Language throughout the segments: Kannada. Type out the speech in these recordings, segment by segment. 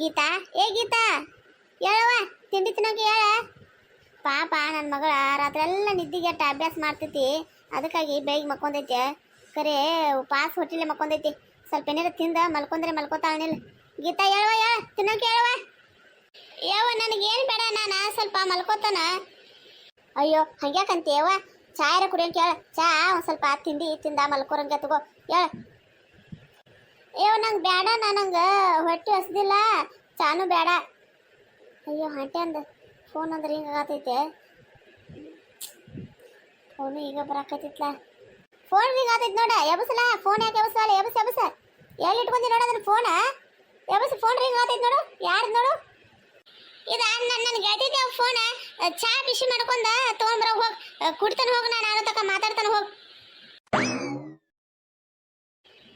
ಗೀತಾ? ಏ ಗೀತಾ? ಹೇಳವ ತಿಂಡಿ ತಿನ್ನೋಕೆ ಹೇಳ. ಪಾಪ ನನ್ನ ಮಗಳ ರಾತ್ರೆಲ್ಲ ನಿದ್ದೆಗೆಟ್ಟ ಅಭ್ಯಾಸ ಮಾಡ್ತೈತಿ. ಅದಕ್ಕಾಗಿ ಬೇಗ ಮಕ್ಕೊಂದೈತೆ ಕರೆ, ಪಾಸ್ ಹೊಟ್ಟಿಲೆ ಮಕ್ಕೊಂದೈತಿ ಸ್ವಲ್ಪ ಏನಾರ ತಿಂದ ಮಲ್ಕೊಂಡ್ರೆ ಮಲ್ಕೋತಾಳನಿಲ್ಲ ಗೀತಾ ಹೇಳುವ ಹೇಳ. ತಿನ್ನೋಕೆ ಹೇಳುವ ಯಾವ ನನಗೇನು ಬೇಡ ನಾನು, ಸ್ವಲ್ಪ ಮಲ್ಕೋತಾನ. ಅಯ್ಯೋ ಹಂಗ್ಯಾಕಂತೀಯವ ಚಾಯರ ಕುಡಿಯೋಕೆ ಹೇಳ. ಚಾ, ಒಂದು ಸ್ವಲ್ಪ ತಿಂಡಿ ತಿಂದ ಮಲ್ಕೋರಂಗೆ ತಗೋ. ಹೇಳ. ಅಯ್ಯೋ, ನಂಗೆ ಬೇಡ ನನಗೆ ಹೊಟ್ಟೆ ಹಸ್ದಿಲ್ಲ. ಚಾನು ಬೇಡ ಅಯ್ಯೋ ಹಂಟೆ ಅಂದ ಫೋನ್ ಅಂದ್ರೆ ಹಿಂಗೆ ಆಗತೈತೆ. ಫೋನು ಈಗ ಬರಾಕತ್ತೈತ್ಲ. ಫೋನ್ ಹಿಂಗೆ ಆಗತೈತೆ ನೋಡ, ಎಬಸಲ? ಫೋನ್ ಯಾಕೆ ಎಬಸಲ್ಲ ಎಬಸ ಎಬಸ. ಎಲ್ಲಿ ಇಟ್ಕೊಂಡಿ ನೋಡ ಅದನ್ನ ಫೋನ ಎಬಸ ಫೋನ್ ರಿಂಗ್ ಆಗತೈತೆ ನೋಡು. ಯಾರು ನೋಡು? ಇದು ನನ್ನ ನನ್ನ ಗೆಳತಿಗೆ ಫೋನ ಚಾ ಬಿಸಿ ಮಾಡ್ಕೊಂಡ ತೊಗೊಂಬರ, ಹೋಗಿ. ಕುಡ್ತಾನೆ ಹೋಗಿ ನಾನು ತಕ ಮಾತಾಡ್ತಾನೆ ಹೋಗಿ.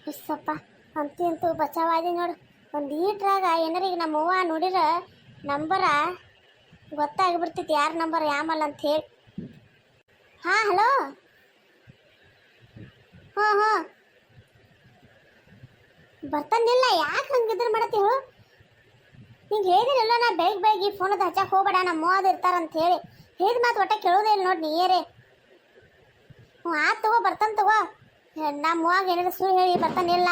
ಹುಸ್ಸಪ್ಪ. ಅಂತೂ ಅಂತೂ ಬಚಾವಾದಿ ನೋಡು. ಒಂದು ಈಟ್ರಾಗ ಏನಾರ ಈಗ ನಮ್ಮ ಅವ್ವ ನೋಡಿರ ನಂಬರ ಗೊತ್ತಾಗ್ಬಿಡ್ತೈತಿ ಯಾರ ನಂಬರ್ ಯಾಮಲ್ಲ ಅಂತ ಹೇಳಿ. ಹಾಂ, ಹಲೋ? ಹಾಂ ಹಾಂ. ಬರ್ತಾನಿಲ್ಲ ಯಾಕೆ ಹಂಗಿದ್ರೆ ಮಾಡತ್ತಿ ಹೇಳು? ನಿಂಗೆ ಹೇಳಿದಿರಲ್ಲ, ನಾ ಬೇಗ ಈ ಫೋನದ ಹಚ್ಚಕ್ಕೆ ಹೋಗ್ಬೇಡ ನಮ್ಮ ಅದು ಇರ್ತಾರಂತ ಹೇಳಿ. ಹೇಳಿದ ಮಾತು ಒಟ್ಟ ಕೇಳೋದೇ ಇಲ್ಲ ನೋಡಿ ನೀಯರೇ. ಹ್ಞೂ ಆತು ತಗೋ, ಬರ್ತಾನೆ ತಗೋ. ನಮ್ಮ ಅವ್ವಾಗ ಏನಾದ್ರು ಸುಳ್ಳು ಹೇಳಿ ಬರ್ತಾನಿಲ್ಲ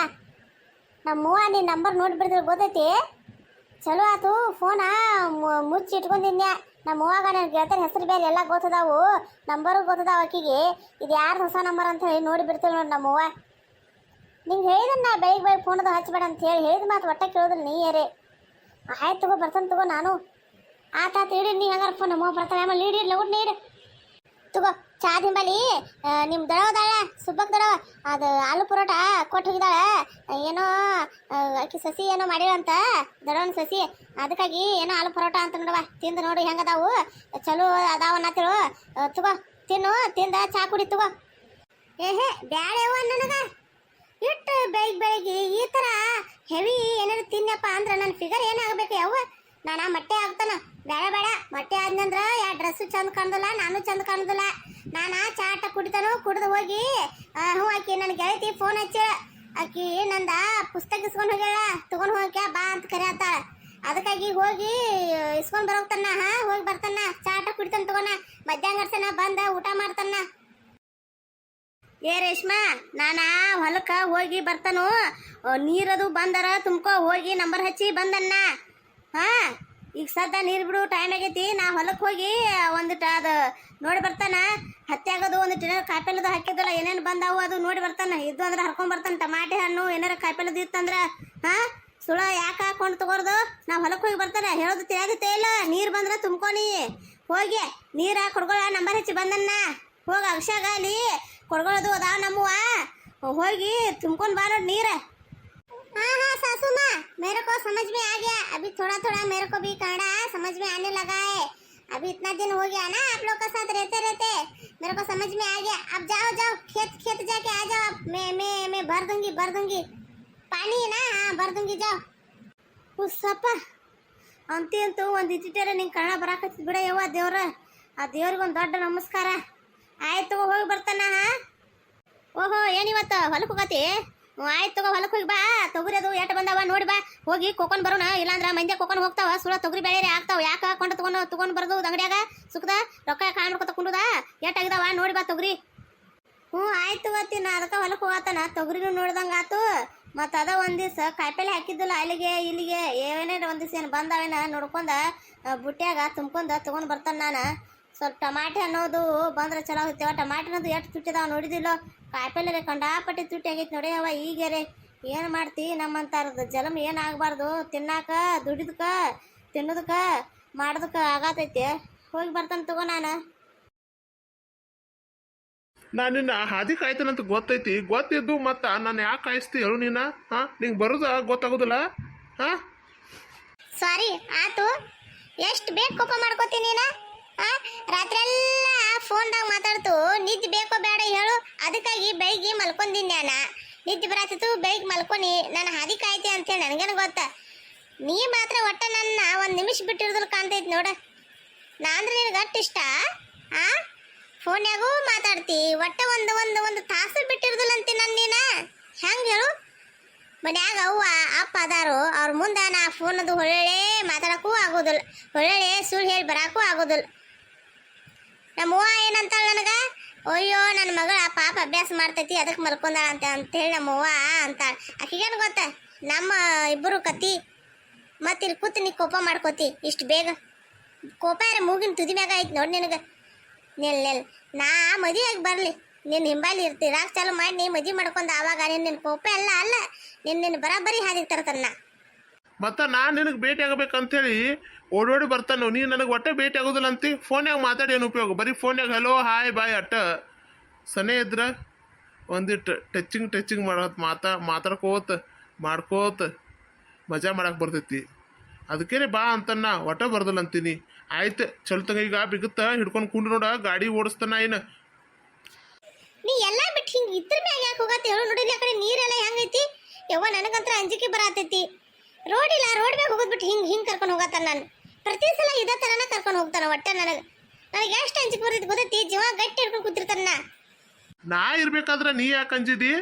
ನಮ್ಮ ಅವ್ವ ನಿನ್ನ ನಂಬರ್ ನೋಡ್ಬಿಡಿದ್ರೆ ಗೊತ್ತೈತಿ? ಚಲೋ ಆತು ಫೋನ ಮುಚ್ಚಿ ಇಟ್ಕೊಂಡಿದ್ನ್ಯಾ? ನಮ್ಮ ಅವ್ವಾಗ ನನ್ನ ಗೆಳತಿಯ ಹೆಸರು ಬೇರೆ ಎಲ್ಲ ಗೊತ್ತದಾವು. ನಂಬರು ಗೊತ್ತದಾವ ಆಕಿಗೆ. ಇದು ಯಾರು ಹೊಸ ನಂಬರ್ ಅಂತ ಹೇಳಿ ನೋಡಿ ಬಿಡ್ತೀವಿ ನೋಡಿ ನಮ್ಮವ್ವ ನಿಂಗೆ ಹೇಳಿದನ್ನ ನಾ ಬೇಗ ಬೇಗ ಅದು ಹಚ್ಚಬೇಡ ಅಂತ ಹೇಳಿ ಹೇಳಿದ ಮಾತು ಒಟ್ಟ ಕೇಳೋದಿಲ್ಲ ನೀಯರೇ ಆಯ್ತು ತಗೋ, ಬರ್ತಾನೆ ತಗೋ ನಾನು. ಆತ ಆತು ಇಡಿ, ನೀ ಹಂಗಾರ ಫೋನ್ ನಮ್ಮವ್ವ ಬರ್ತಾನೆ ಆಮೇಲೆ ನೀಡಿ ಲಗುಡ್ ನೀಡು. ತಗೋ ಚಾ ದಿಂಬಲಿ ನಿಮ್ಮ ದಳವ ದಾಳ ಸುಬ್ಬಕ್ ದಳವ ಅದು ಆಲೂ ಪರೋಟ ಕೊಟ್ಟು ಹೋಗಿದ್ದಾಳೆ. ಏನೋ ಆಕೆ ಸಸಿ ಏನೋ ಮಾಡಿರಂತ ದಳವನ ಸಸಿ. ಅದಕ್ಕಾಗಿ ಏನೋ ಆಲೂ ಪರೋಟ ಅಂತ ನೋಡವ ತಿಂದು ನೋಡಿ ಹೆಂಗದಾವು ಚಲೋ ಅದಾವ ಆ, ತಗೋ ತಿನ್ನು ತಿಂದ ಚಾ ಕುಡಿ ತಗೋ. ಏಹೇ ಬ್ಯಾಳೆವ ನನಗ? ಇಟ್ಟು ಬೆಳಿಗ್ಗೆ ಬೆಳಿಗ್ಗೆ ಈ ಥರ ಹೆವಿ ಏನಾರು ತಿನ್ನಪ್ಪ ಅಂದ್ರೆ ನನ್ನ ಫಿಗರ್ ಏನಾಗಬೇಕು ಯಾವ ನಾನು ಮಟ್ಟೆ ಆಗ್ತಾನ ಬೇಡ ಬೇಡ. ಮೊಟ್ಟೆ ಆದ್ನಂದ್ರ ಯಾ ಡ್ರೆಸ್ಸು ಚಂದ ಕಾಣದಲ್ಲ, ನಾನು ಚಂದ ಕಾಣದಲ್ಲ. ನಾನು ಚಾಟ ಕುಡಿತಾನು, ಕುಡ್ದು ಹೋಗಿ ಹ್ಞೂ ಆಕಿ ನನ್ನ ಗೆಳತಿ ಫೋನ್ ಹಚ್ಚಿ, ಆಕಿ, ನಂದ ಪುಸ್ತಕ ಇಸ್ಕೊಂಡು ಹೋಗ್ಯಾಳ, ತಗೊಂಡು ಹೋಗ್ಯ, ಬಾ ಅಂತ ಕರೆಯತ್ತಾಳ ಅದಕ್ಕಾಗಿ ಹೋಗಿ, ಇಸ್ಕೊಂಡ್ ಬರೋಗ್ತಾನ ಹಾ, ಹೋಗಿ ಬರ್ತಾನ. ಚಾಟ ಕುಡಿತಾನ ತಗೋಣ. ಮಧ್ಯಾಹ್ನ ಬಂದ, ಊಟ ಮಾಡ್ತಾನ. ಏ ರೇಷ್ಮಾ, ನಾನ ಹೊಲಕ್ಕ ಹೋಗಿ ಬರ್ತಾನು. ನೀರದು ಬಂದರ, ತುಮ್ಕೋ ಹೋಗಿ ನಂಬರ್ ಹಚ್ಚಿ ಬಂದನ್ನ. ಹಾ, ಈಗ ಸದ್ದ ನೀರು ಬಿಡು ಟೈಮ್ ಆಗೈತಿ. ನಾ ಹೊಲಕ್ಕೆ ಹೋಗಿ ಒಂದಿಟ ಅದು ನೋಡಿ ಬರ್ತಾನ. ಹತ್ತಿ ಆಗೋದು, ಒಂದು ಏನಾರು ಕಾಯಿಪಲ್ಯದು ಹಾಕಿದ್ದಲ್ಲ ಏನೇನು ಬಂದಾವು ಅದು ನೋಡಿ ಬರ್ತಾನ. ಇದು ಅಂದ್ರೆ ಹರ್ಕೊಂಡ್ ಬರ್ತಾನ. ಟಮಾಟೆ ಹಣ್ಣು, ಏನಾರ ಕಾಯಿಪಲ್ಯದು ಇತ್ತಂದ್ರ ಹಾ, ಸುಳ ಯಾಕೆ ಹಾಕೊಂಡು ತಗೋರ್ದು? ನಾ ಹೊಲಕ್ಕೆ ಹೋಗಿ ಬರ್ತಾನೆ. ಹೇಳೋದು ತಿಳಿಯಾಗುತ್ತೆ ಇಲ್ಲ. ನೀರು ಬಂದ್ರೆ ತುಂಬ್ಕೊನಿ ಹೋಗಿ, ನೀರು ಕೊಡ್ಕೊಳ್ಳ ನಂಬರ್ ಹೆಚ್ಚಿ ಬಂದನ್ನ ಹೋಗ ಅಕ್ಷಾಗ ಅಲ್ಲಿ ಅದಾವ ನಮ್ಮವ ಹೋಗಿ ತುಂಬ್ಕೊಂಡ್ ಬಾ ನೋಡಿ ನೀರ. हाँ हाँ सासू माँ मेरे को समझ में आ गया अभी थोड़ा थोड़ा मेरे को भी कन्नड़ा समझ में आने लगा है अभी इतना दिन हो गया ना आप लोग के साथ रहते रहते मेरे को समझ में आ गया अब जाओ जाओ खेत खेत जाके आ जाओ आप मैं मैं मैं भर दूंगी भर दूंगी पानी है ना हाँ भर दूंगी जाओ ಉಸ್ಸಪ್ಪ ಅಂತಿ ಅಂತೂ ಒಂದು ಇಟ್ಟಿಟ್ಟರೆ ನಿಂಗೆ ಕನ್ನಡ ಬರಾಕತ್ತಿದ್ ಬಿಡ ಯವ್ವ ದೇವ್ರ ಆ ದೇವ್ರಿಗೆ ಒಂದು ದೊಡ್ಡ ನಮಸ್ಕಾರ ಆಯ್ತು ತಗೋ ಹೋಗಿ ಬರ್ತಾನ ಹಾ ಓಹೋ ಏನಿವತ್ತು ಹೊಲಕ್ಕೆ ಹೋಗತಿ ಹ್ಞೂ ಆಯ್ತು ತಗೋ ಹೊಲಕ್ಕೆ ಹೋಗಿ ಬಾ. ತೊಗರಿ ಅದು ಎಟ್ ಬಂದವ ನೋಡಿ ಬಾ. ಹೋಗಿ ಕೊಕೊಂಡ್ ಬರೋಣ. ಇಲ್ಲಾಂದ್ರ ಮಂದ್ಯ ಕೊಕೊಂಡ್ ಹೋಗ್ತಾವ. ಸುಳ ತೊಗರಿ ಬೆಳೆ ಆಗ್ತಾವ. ಯಾಕೆ ಹಾಕೊಂಡು ತಗೊಂಡು ತಗೊಂಡ್ ಬರೋದು ಅಂಗಡಿಯಾಗ? ಸುಖದ ರೊಕ್ಕ ಕಾಣ್ ಮಾಡ್ಕೊತ ಎಟ್ ಆಗಿದಾವ? ನೋಡಿ ಬಾ ತೊಗರಿ. ಹ್ಞೂ, ಆಯ್ತು ಗೊತ್ತಿನ ಅದಕ್ಕೆ ಹೊಲಕ್ಕೆ ಹೋಗತ್ತಾನ ತೊಗರಿನೂ ನೋಡ್ದಂಗೆ ಆತು. ಮತ್ತು ಅದ ಒಂದು ದಿವ್ಸ ಕಾಯಿಪಲ್ಲೆ ಹಾಕಿದ್ದಿಲ್ಲ ಅಲ್ಲಿಗೆ, ಇಲ್ಲಿಗೆ. ಏನೇನು ಒಂದು ದಿವ್ಸ ಏನು ಬಂದಾವೇನ ನೋಡ್ಕೊಂಡ ಬುಟ್ಟಿಯಾಗ ತುಂಬ್ಕೊಂಡ ತೊಗೊಂಡು ಬರ್ತಾನೆ ನಾನು. ಸ್ವಲ್ಪ ಟಮಾಟೆ ಅನ್ನೋದು ಬಂದ್ರೆ ಚಲೋ ಹೋಗ್ತೇವ ಟಮಾಟೆ ಅನ್ನೋದು ಎಷ್ಟು ತುಟ್ಟಿದಾವ ನೋಡಿದಿಲ್ಲೋ ಕಾಯಿಪಲ್ಲೆ ಕಂಡಾಪಟ್ಟಿ ತುಟ್ಟಿ ಆಗೈತೆ ನೋಡಿ ಅವ ಈಗೇರೆ. ಏನು ಮಾಡ್ತಿ ನಮ್ಮಂತಾರದು? ಜಲಮ್ ಏನಾಗಬಾರ್ದು ತಿನ್ನಾಕ ದುಡಿದಕ್ಕ ತಿನ್ನೋದಕ್ಕ ಮಾಡೋದಕ್ಕ ಆಗತೈತೆ. ಹೋಗಿ ಬರ್ತಾನೆ ತಗೋ ನಾನು. ನಾನು ನಿನ್ನ ಹಾದಿ ಕಾಯ್ತಾನಂತ ಗೊತ್ತೈತಿ. ಗೊತ್ತಿದ್ದು ಮತ್ತ ನಾನು ಯಾಕೆ ಕಾಯಿಸ್ತಿ ಹೇಳು ನೀನ? ಹಾ? ನಿಂಗೆ ಬರೋದ ಗೊತ್ತಾಗೋದಿಲ್ಲ? ಹಾ? ಸಾರಿ ಆತು. ಎಷ್ಟು ಬೇಕು ಕೋಪ ಮಾಡ್ಕೋತೀನಿ ನೀನ ಆ ರಾತ್ರಿ ಎಲ್ಲ ಫೋನ್ದಾಗ ಮಾತಾಡ್ತು ನಿದ್ದೆ ಬೇಕೋ ಬೇಡ ಹೇಳು ಅದಕ್ಕಾಗಿ ಬೆಳಿಗ್ಗೆ ಮಲ್ಕೊಂಡಿನಿ ನಾನು ನಿದ್ದೆ ಬರತ್ತಿತ್ತು ಬೆಳಿಗ್ಗೆ ಮಲ್ಕೊನಿ. ನಾನು ಹಾದಿ ಕಾಯ್ತಿ ಅಂತೇಳಿ ನನಗೇನು ಗೊತ್ತ? ನೀ ಮಾತ್ರ ಒಟ್ಟ ನನ್ನ ಒಂದು ನಿಮಿಷ ಬಿಟ್ಟಿರೋದ್ರಲ್ಲಿ ಕಾಣ್ತೈತಿ ನೋಡ. ನಾನು ಅಂದ್ರೆ ನಿನಗೆ ಅಷ್ಟು ಇಷ್ಟ? ಆ? ಫೋನ್ಯಾಗೂ ಮಾತಾಡ್ತಿ. ಒಟ್ಟ ಒಂದು ಒಂದು ಒಂದು ತಾಸು ಬಿಟ್ಟಿರೋದಿಲ್ಲ ಅಂತಿ ನನ್ನ ನೀನ? ಹೆಂಗೆ ಹೇಳು? ಮನ್ಯಾಗ ಅವ್ವ, ಅಪ್ಪ ಅದಾರು. ಅವ್ರ ಮುಂದೆ ನಾ ಫೋನದು ಹೊಳ್ಳೆ ಮಾತಾಡೋಕ್ಕೂ ಆಗೋದಿಲ್ಲ. ಹೊಳ್ಳೆ ಸುಳ್ಳು ಹೇಳಿ ಬರೋಕ್ಕೂ ಆಗೋದಿಲ್ಲ. ನಮ್ಮವ್ವ ಏನಂತಾಳೆ ನನಗ? ಅಯ್ಯೋ ನನ್ನ ಮಗಳ ಪಾಪ ಅಭ್ಯಾಸ ಮಾಡ್ತೈತಿ ಅದಕ್ಕೆ ಮಲ್ಕೊಂಡಾಳ ಅಂತ ಅಂತೇಳಿ ನಮ್ಮವ್ವ ಅಂತಾಳ. ಆಕಿಗೇನು ಗೊತ್ತ? ನಮ್ಮ ಇಬ್ಬರು ಕತಿ, ಮತ್ತೆ ಇಲ್ಲಿ ಕೂತು ನೀ ಕೋಪ ಮಾಡ್ಕೋತಿ, ಇಷ್ಟು ಬೇಗ. ಕೋಪ ಯಾರ ಮೂಗಿನ ತುದಿ ಮ್ಯಾಗ ಐತಿ ನೋಡಿ ನಿನಗೆ. ನೆಲ್ ನೆಲ್, ನಾ ಮದುವೆಯಾಗಿ ಬರಲಿ. ನಿನ್ನ ಹಿಂಬಾಲಿ ಇರ್ತಿ ಚಾಲು ಮಾಡಿ ನೀ ಮದುವೆ ಮಾಡ್ಕೊಂಡು ಆವಾಗ ನಿನ್ನ ಕೋಪ ಎಲ್ಲ ಅಲ್ಲ. ನಿನ್ನ ಬರಾಬರಿ ಹಾದಿಗೆ ತರ್ತಾನ ಮತ್ತ ನಾನು ನಿನಗೆ ಭೇಟಿ ಆಗಬೇಕಂತೇಳಿ ಓಡೋಡಿ ಬರ್ತಾನು ನೀನು ನನಗೆ ಒಟ್ಟೆ ಭೇಟಿ ಆಗೋದಿಲ್ಲ ಅಂತಿ ಫೋನ್ಯಾಗ ಮಾತಾಡಿ ಏನು ಉಪಯೋಗ? ಬರೀ ಫೋನ್ಯಾಗ ಹಲೋ ಹಾಯ್ ಬಾಯ್ ಅಟ್ಟ ಸನೆ ಇದ್ರ ಒಂದಿಟ್ಟು ಟಚಿಂಗ್ ಟಚಿಂಗ್ ಮಾಡತ್, ಮಾತಾ ಮಾತಾಡ್ಕೋತ, ಮಾಡ್ಕೋತ, ಮಜಾ ಮಾಡಕ್ಕೆ ಬರ್ತೈತಿ. ಅದಕ್ಕೇನೆ ಬಾ ಅಂತನ್ನ ಒಟ್ಟ ಬರ್ದಲ್ಲ ಅಂತೀನಿ ಆಯ್ತು ಚಲ್ತಂಗ ಈಗ ಬಿಗುತ್ತ, ಹಿಡ್ಕೊಂಡು ಕುಂಡು ನೋಡ, ಗಾಡಿ ಓಡಿಸ್ತಾನ ಏನು. ನೀ ಎಲ್ಲ ಬಿಟ್ಟು ಹಿಂಗೆ ಇದ್ರ ಮ್ಯಾಗ ಯಾಕೆ ಹೇಳು ನೀರೆಲ್ಲ ಹೆಂಗೈತಿ? ಯವ್ವ, ನನಗಂತ್ರ ಅಂಜಿಕೆ ಬರತೈತಿ. ರೋಡ್ ಇಲ್ಲ ರೋಡ್ ಮ್ಯಾಗ ಹೋಗೋದ್ ಬಿಟ್ಟು ಹಿಂಗೆ ಹಿಂಗೆ ಕರ್ಕೊಂಡು ಹೋಗತ್ತಾನ ನಾನು. ಪ್ರತಿ ಸಲ ಇದೇ ಥರನ ಕರ್ಕೊಂಡು ಹೋಗ್ತಾನ ಒಟ್ಟ ನನಗೆ. ನನಗೆ ಎಷ್ಟು ಅಂಜಿಕೆ ಬರ್ತೈತಿ ಗೊತ್ತೈತಿ ಜೀವ ಗಟ್ಟಿ ಹಿಡ್ಕೊಂಡು ಕೂತಿರ್ತಾನ ನಾ. ಇರ್ಬೇಕಾದ್ರೆ ನೀ ಯಾಕೆ ಅಂಜಿದಿ?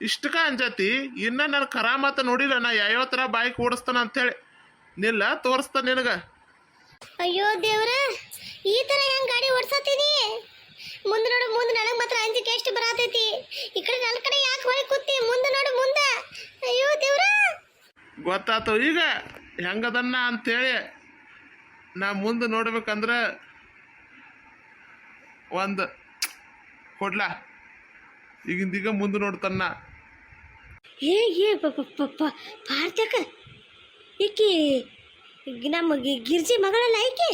ಇಷ್ಟಕ ಅಂಜತಿ. ಇನ್ನ ನನ್ನ ಕರಾಮತ ನೋಡಿಲ್ಲ ನಾ ಯಾವ್ಯಾವ ಥರ ಬೈಕ್ ಓಡಿಸ್ತಾನ ಅಂತೇಳಿ ನಿಲ್ಲ ತೋರಿಸ್ತಾನ ನಿನಗೆ. ಅಯ್ಯೋ ದೇವ್ರ ಈ ತರ ಹೆಂಗ್ ಗಾಡಿ ಓಡಿಸತ್ತೀನಿ? ಮುಂದೆ ನೋಡು ಮುಂದೆ ನನಗೆ ಮಾತ್ರ ಅಂಜಿಕೆ ಎಷ್ಟು ಬರತೈತಿ. ಈ ಕಡೆ ನನ್ನ ಕಡೆ ಯಾಕೆ ಹೋಗಿ ಕೂತಿ ಮುಂದೆ ನೋಡು ಮುಂದೆ ಅಯ್ಯೋ ದೇವ್ರ ಗೊತ್ತಾತು. ಈಗ ಹೆಂಗದನ್ನ ಅಂತೇಳಿ ನಾ ಮುಂದೆ ನೋಡ್ಬೇಕಂದ್ರೆ ಒಂದು ಕೊಡ್ಲ? ಈಗಿಂದೀಗ ಮುಂದೆ ನೋಡ್ತಾನ. ಏ ಏ ಪಾರ್ಥಕ ಈಕಿ ನಮ್ಮ ಗಿರ್ಜಿ ಮಗಳಲ್ಲ ಈಕಿ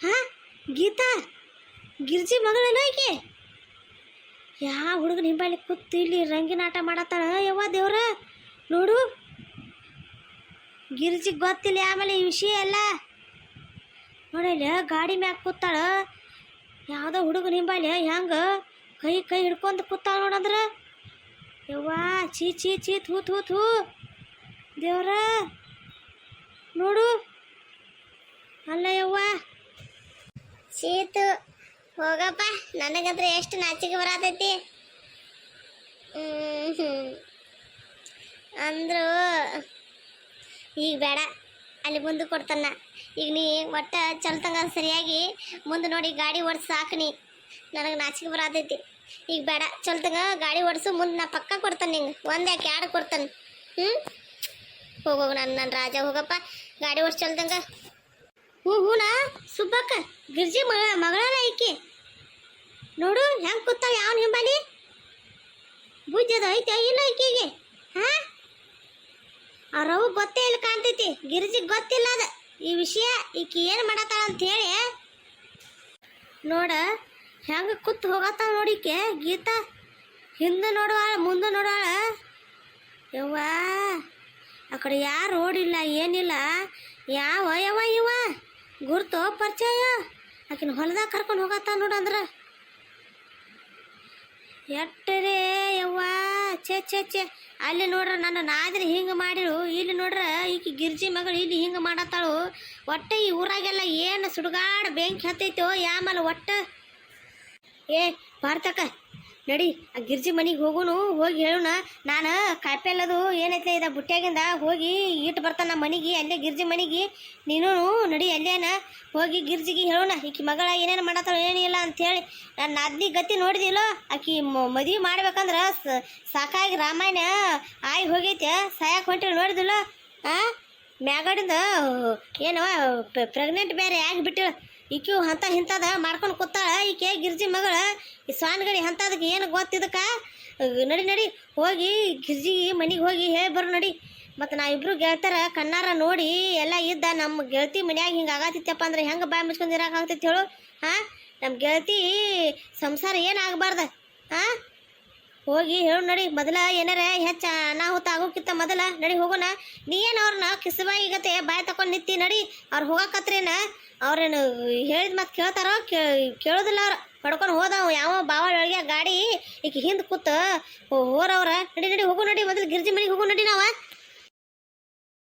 ಹಾ, ಗೀತಾ, ಗಿರ್ಜಿ ಮಗಳಲ್ಲ ಈಕಿ ಯಾವ ಹುಡುಗ ಹಿಂಬಾಲಿ ಕೂತು ಇಲ್ಲಿ ರಂಗಿನಾಟ ಮಾಡತ್ತಾಳ? ಯವ್ವ ದೇವ್ರ, ನೋಡು. ಗಿರ್ಜಿಗೆ ಗೊತ್ತಿಲ್ಲ, ಆಮೇಲೆ ಈ ವಿಷಯ ಎಲ್ಲ. ನೋಡಿಲ್ಲ ಗಾಡಿ ಮ್ಯಾಗ ಕೂತಾಳ. ಯಾವುದೋ ಹುಡುಗ ನಿಂಬಲ್ಲಿ ಹೆಂಗ? ಕೈ ಕೈ ಹಿಡ್ಕೊಂಡು ಕೂತಾಳ ನೋಡಂದ್ರೆ. ಯವ್ವಾ ಚೀ ಛೀ ಚೀ ಥೂ ಥೂ ಥೂ. ದೇವ್ರ, ನೋಡು. ಅಲ್ಲ ಯವ್ವ. ಚೀತು, ಹೋಗಪ್ಪ. ನನಗಂದ್ರೆ ಎಷ್ಟು ನಾಚಿಕೆ ಬರತೈತಿ? ಅಂದ್ರು ಈಗ ಬೇಡ, ಅಲ್ಲಿ ಮುಂದೆ ಕೊಡ್ತಾನ. ಈಗ ನೀ ಒಟ್ಟು ಚಲ್ತಂಗ ಸರಿಯಾಗಿ ಮುಂದೆ ನೋಡಿ ಗಾಡಿ ಓಡಿಸ್ ಸಾಕು ನನಗೆ ನಾಚಿಕೆ ಬರತೈತಿ. ಈಗ ಬೇಡ ಚಲ್ತಂಗ ಗಾಡಿ ಓಡಿಸು, ಮುಂದೆ ನಾ ಪಕ್ಕ ಕೊಡ್ತಾನೆ ನಿಂಗೆ. ಒಂದು ಯಾಕೆ ಎರಡು ಕೊಡ್ತಾನೆ? ಹ್ಞೂ ಹೋಗೋಗ ನನ್ನ ನನ್ನ ರಾಜ ಹೋಗಪ್ಪ. ಗಾಡಿ ಓಡಿಸ್ ಚಲ್ತಂಗ ಹ್ಞೂ ಹೂನಾ? ಸುಬ್ಬಕ್ಕ, ಗಿರ್ಜಿ ಮಗ ಮಗಳಲ್ಲ ಐಕಿ ನೋಡು, ಹೆಂಗೆ ಕೂತಾಳೆ ಯಾವ ಹಿಂಬಾಲಿ? ಬುಜ್ಜದ ಐತೆ, ಇಲ್ಲ ಐಕಿಗೆ ಹಾ? ಅವ್ರವು ಗೊತ್ತೇ ಇಲ್ಲ ಕಾಣ್ತೈತಿ. ಗಿರಿಜಿಗೆ ಗೊತ್ತಿಲ್ಲ ಅದ. ಈ ವಿಷಯ ಈಕಿ ಏನು ಮಾಡತ್ತಾಳ ಅಂತ ಹೇಳಿ. ನೋಡ, ಹೆಂಗೆ ಕೂತ್ ಹೋಗತ್ತ ನೋಡಿಕೆ ಗೀತಾ, ಹಿಂದೆ ನೋಡುವಾಳ, ಮುಂದೆ ನೋಡುವಾಳ. ಯವ್ವ, ಆ ಕಡೆ ಯಾರು ರೋಡಿಲ್ಲ ಏನಿಲ್ಲ. ಯಾವ, ಯವ, ಇವ? ಗುರ್ತೋ ಪರಿಚಯ? ಆಕಿನ ಹೊಲದಾಗ ಕರ್ಕೊಂಡು ಹೋಗತ್ತ ನೋಡಂದ್ರ ಎಟ್ಟರೆ ಯವ್ವಾ? ಛೆ ಛೆ ಛೆ. ಅಲ್ಲಿ ನೋಡ್ರ ನನ್ನ ನಾದ್ರಿ ಹಿಂಗೆ ಮಾಡಿರು. ಇಲ್ಲಿ ನೋಡ್ರ ಈಕಿ ಗಿರ್ಜಿ ಮಗಳು ಇಲ್ಲಿ ಹಿಂಗೆ ಮಾಡತ್ತಾಳು. ಒಟ್ಟ ಈ ಊರಾಗೆಲ್ಲ ಏನು ಸುಡುಗಾಡ ಬೆಂಕಿ ಹತ್ತೈತೋ? ಯಾಮಲ್ಲ ಒಟ್ಟ? ಏ ಭಾರತಕ್ಕ ನಡಿ, ಆ ಗಿರ್ಜಿ ಮನೆಗೆ ಹೋಗುನು, ಹೋಗಿ ಹೇಳೋಣ ನಾನು ಕಾಯಿಪಲ್ಲೆ ಅದು ಏನೈತೆ ಇದ ಬುಟ್ಟಿಯಾಗಿಂದ ಹೋಗಿ ಇಟ್ಟು ಬರ್ತಾನ ಮನೆಗೆ, ಅಲ್ಲೇ ಗಿರ್ಜಿ ಮನೆಗೆ. ನೀನು ನಡಿ ಅಲ್ಲೇನ, ಹೋಗಿ ಗಿರ್ಜಿಗೆ ಹೇಳೋಣ ಈಕಿ ಮಗಳ ಏನೇನು ಮಾಡತ್ತಾಳ ಏನಿಲ್ಲ ಅಂಥೇಳಿ ನಾನು ನಾದ್ನಿ ಗತಿ ನೋಡಿದಿಲ್ಲ, ಆಕಿ ಮದುವೆ ಮಾಡ್ಬೇಕಂದ್ರೆ ಸಾಕಾಗಿ ರಾಮಾಯಣ ಆಯ್ ಹೋಗೈತೆ ಸಾಯಕ್ಕೆ ಹೊಂಟಿ ನೋಡಿದಿಲ್ಲ, ಆ? ಮ್ಯಾಗಡಿಂದ ಏನವ ಪ್ರೆಗ್ನೆಂಟ್ ಬೇರೆ ಆಗಿಬಿಟ್ಟಿಳ ಈಕಿ ಅಂತ ಇಂಥದ ಮಾಡ್ಕೊಂಡು ಕೂತಾಳ. ಈಕೆ ಗಿರ್ಜಿ ಮಗಳ, ಈ ಸ್ವಾನ್ಗಡಿ ಅಂಥದಕ್ಕೆ ಏನು ಗೊತ್ತಿದಕ್ಕ ನಡಿ ನಡಿ, ಹೋಗಿ, ಗಿರ್ಜಿ ಮನೆಗೆ ಹೋಗಿ ಹೇಳಿ ಬರು ನಡಿ. ಮತ್ತು ನಾ ಇಬ್ಬರು ಗೆಳ್ತಾರ ಕಣ್ಣಾರ ನೋಡಿ ಎಲ್ಲ ಇದ್ದ ನಮ್ಮ ಗೆಳತಿ ಮನ್ಯಾಗ ಹಿಂಗೆ ಆಗತ್ತಿತ್ತಪ್ಪ ಅಂದ್ರೆ ಹೆಂಗೆ ಬಾಯಿ ಮುಚ್ಕೊಂಡು ಹೇಳು. ಹಾಂ ನಮ್ಮ ಗೆಳತಿ ಸಂಸಾರ ಏನು ಆಗಬಾರ್ದ? ಹಾಂ? ಹೋಗಿ ಹೇಳು ನಡಿ, ಮೊದಲ ಏನಾರ ಹೆಚ್ಚ ಅನಾಹುತ ಆಗೋಕ್ಕಿಂತ ಮೊದಲ ನಡಿ ಹೋಗೋಣ. ನೀ ಏನು ಅವ್ರನ್ನ ಕಿಸಬಾಯಿ ಗತೆ ಬಾಯಿ ತಕೊಂಡು ನಿತ್ತಿ ನಡಿ, ಅವ್ರು ಹೋಗಕತ್ರೇನ? ಅವ್ರೇನು ಹೇಳಿದ ಮತ್ತೆ ಕೇಳ್ತಾರೋ ಕೇಳೋದಿಲ್ಲ ಅವ್ರು. ಪಡ್ಕೊಂಡು ಹೋದವ ಯಾವ ಬಾವ ಒಳಗೆ ಗಾಡಿ ಈಗ ಹಿಂದೆ ಕೂತು ಹೋರವ್ರ. ನಡಿ ನಡಿ ಹೋಗು ನಡಿ, ಮೊದಲು ಗಿರ್ಜಿ ಮನೆಗೆ ಹೋಗು ನಡಿ ನಾವ.